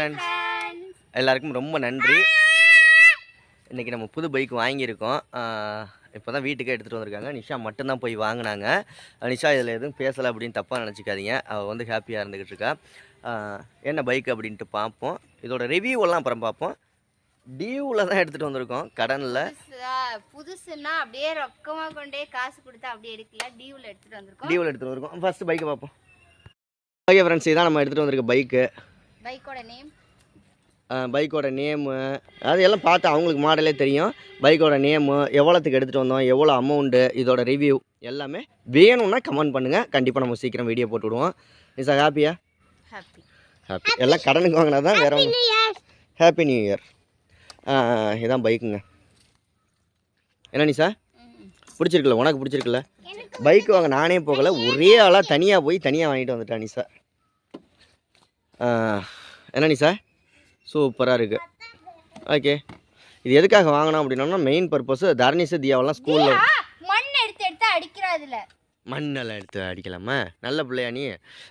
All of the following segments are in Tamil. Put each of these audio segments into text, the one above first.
ஃப்ரெண்ட்ஸ் எல்லாருக்கும் ரொம்ப நன்றி. இன்றைக்கி நம்ம புது பைக் வாங்கியிருக்கோம். இப்போ தான் வீட்டுக்கே எடுத்துகிட்டு வந்திருக்காங்க. நிஷா மட்டும்தான் போய் வாங்கினாங்க. நிஷா இதில் எதுவும் பேசலை அப்படின்னு தப்பாக நினச்சிக்காதீங்க. அவள் வந்து ஹாப்பியாக இருந்துக்கிட்டு இருக்கா. என்ன பைக் அப்படின்ட்டு பார்ப்போம். இதோட ரிவ்யூவெல்லாம் அப்புறம் பார்ப்போம். டியூவில் தான் எடுத்துகிட்டு வந்திருக்கோம். கடனில். புதுசா புதுசுன்னா அப்படியே ரொக்கமா கொண்டே காசு கொடுத்து அப்படியே எடுக்கல. டியூல எடுத்துட்டு வந்திருக்கோம். டியூவில் எடுத்துகிட்டு வந்திருக்கோம். ஃபஸ்ட்டு பைக்கை பார்ப்போம். ஓகே ஃப்ரெண்ட்ஸ் இதான் நம்ம எடுத்துகிட்டு வந்திருக்க பைக்கு பைக்கோட நேம் பைக்கோட நேமு அது எல்லாம் பார்த்து அவங்களுக்கு மாடலே தெரியும். பைக்கோட நேமு எவ்வளோத்துக்கு எடுத்துகிட்டு வந்தோம் எவ்வளோ அமௌண்ட்டு இதோட ரிவ்யூ எல்லாமே வேணும்னா கமெண்ட் பண்ணுங்கள் கண்டிப்பாக நம்ம சீக்கிரம் வீடியோ போட்டு விடுவோம். நிசா ஹாப்பியா ஹாப்பி ஹாப்பி எல்லாம் கடனுக்கு வாங்கினா தான் வேற ஹாப்பி நியூ இயர் இதான் பைக்குங்க. என்ன நிசா பிடிச்சிருக்குல்ல உனக்கு பிடிச்சிருக்குல்ல? பைக் வாங்க நானே போகல ஒரே ஆளாக தனியாக போய் தனியாக வாங்கிட்டு வந்துட்டேன் நிசா ஆ, என்ன நிசா சூப்பராக இருக்குது ஓகே. இது எதுக்காக வாங்கினோம் அப்படின்னா மெயின் பர்பஸ் தர்னிசு தியாவெல்லாம் ஸ்கூலில் மண் எடுத்து எடுத்து அடிக்கிறா அதுல. மண்ணெல்லாம் எடுத்து அடிக்கலாமா? நல்ல பிள்ளையா நீ.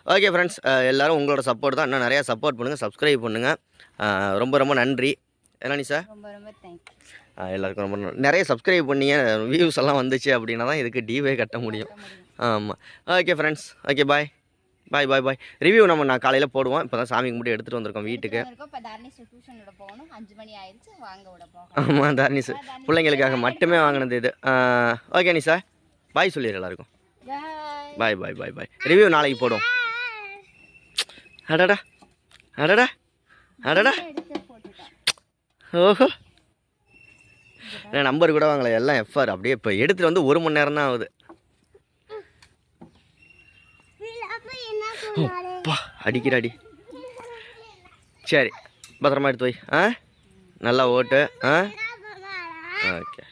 ஓகே ஃப்ரெண்ட்ஸ் எல்லாரும் உங்களோட சப்போர்ட் தான். இன்னும் நிறையா சப்போர்ட் பண்ணுங்கள் சப்ஸ்கிரைப் பண்ணுங்கள் ரொம்ப ரொம்ப நன்றி. என்ன நிசா ரொம்ப ரொம்ப தேங்க்யூ ஆ, எல்லாருக்கும் ரொம்ப. நிறைய சப்ஸ்கிரைப் பண்ணீங்க வியூஸ் எல்லாம் வந்துச்சு அப்படின்னா தான் இதுக்கு டிவே கட்ட முடியும். ஆமாம் okay friends okay bye bye bye bye review நம்ம நான் காலையில் போடுவோம். இப்போ தான் சாமி கும்பிட்டு எடுத்துகிட்டு வந்திருக்கோம் வீட்டுக்கு. போகணும். அஞ்சு மணி ஆயிடுச்சு வாங்க ஆமாம் தார்னிஸ் பிள்ளைங்களுக்காக மட்டுமே வாங்கினது இது. ஓகே நிசா பாய் சொல்லிடு எல்லாருக்கும். பாய் பாய் பாய் பாய் ரிவ்யூ நாளைக்கு போடுவோம். அடடா. அடடா. அடடா. ஓஹோ. நம்பர் கூட வாங்கல. எல்லாம் எஃப்ஆர் அப்படியே இப்போ எடுத்துகிட்டு வந்து ஒரு மணி நேரம் தான் ஆகுது. அப்பா அடிக்கிற அடி சரி பத்திரமா எடுத்து வை ஆ? நல்லா ஓட்டு ஆ? ஓகே.